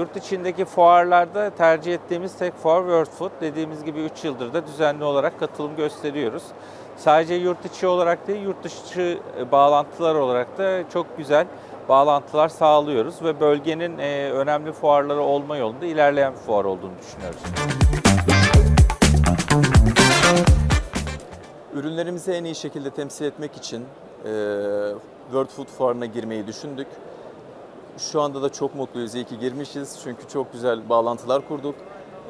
yurt içindeki fuarlarda tercih ettiğimiz tek fuar World Food. Dediğimiz gibi 3 yıldır da düzenli olarak katılım gösteriyoruz. Sadece yurt içi olarak değil, yurt dışı e, bağlantılar olarak da çok güzel bağlantılar sağlıyoruz ve bölgenin e, önemli fuarları olma yolunda ilerleyen bir fuar olduğunu düşünüyoruz. Ürünlerimizi en iyi şekilde temsil etmek için e, World Food Fuarı'na girmeyi düşündük. Şu anda da çok mutluyuz. İyi ki girmişiz. Çünkü çok güzel bağlantılar kurduk.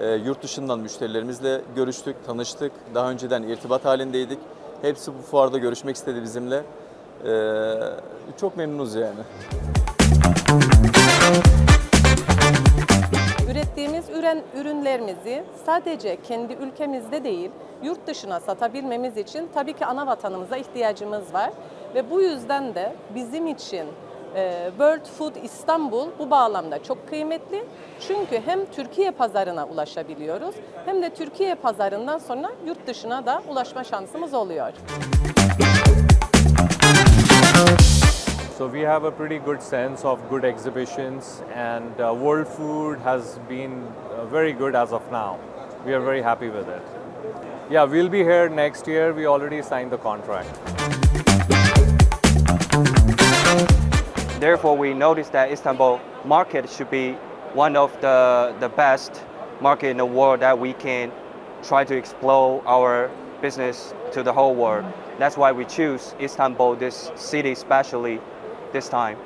E, yurt dışından müşterilerimizle görüştük, tanıştık. Daha önceden irtibat halindeydik. Hepsi bu fuarda görüşmek istedi bizimle. E, çok memnunuz yani. Ürettiğimiz ürün, ürünlerimizi sadece kendi ülkemizde değil, yurt dışına satabilmemiz için tabii ki ana vatanımıza ihtiyacımız var. Ve bu yüzden de bizim için World Food İstanbul bu bağlamda çok kıymetli. Çünkü hem Türkiye pazarına ulaşabiliyoruz hem de Türkiye pazarından sonra yurt dışına da ulaşma şansımız oluyor. So we have a pretty good sense of good exhibitions, and uh, World Food has been uh, very good as of now. We are very happy with it. Yeah, we'll be here next year. We already signed the contract. Therefore, we noticed that Istanbul market should be one of the, the best market in the world that we can try to explore our business to the whole world. That's why we choose Istanbul, this city especially this time.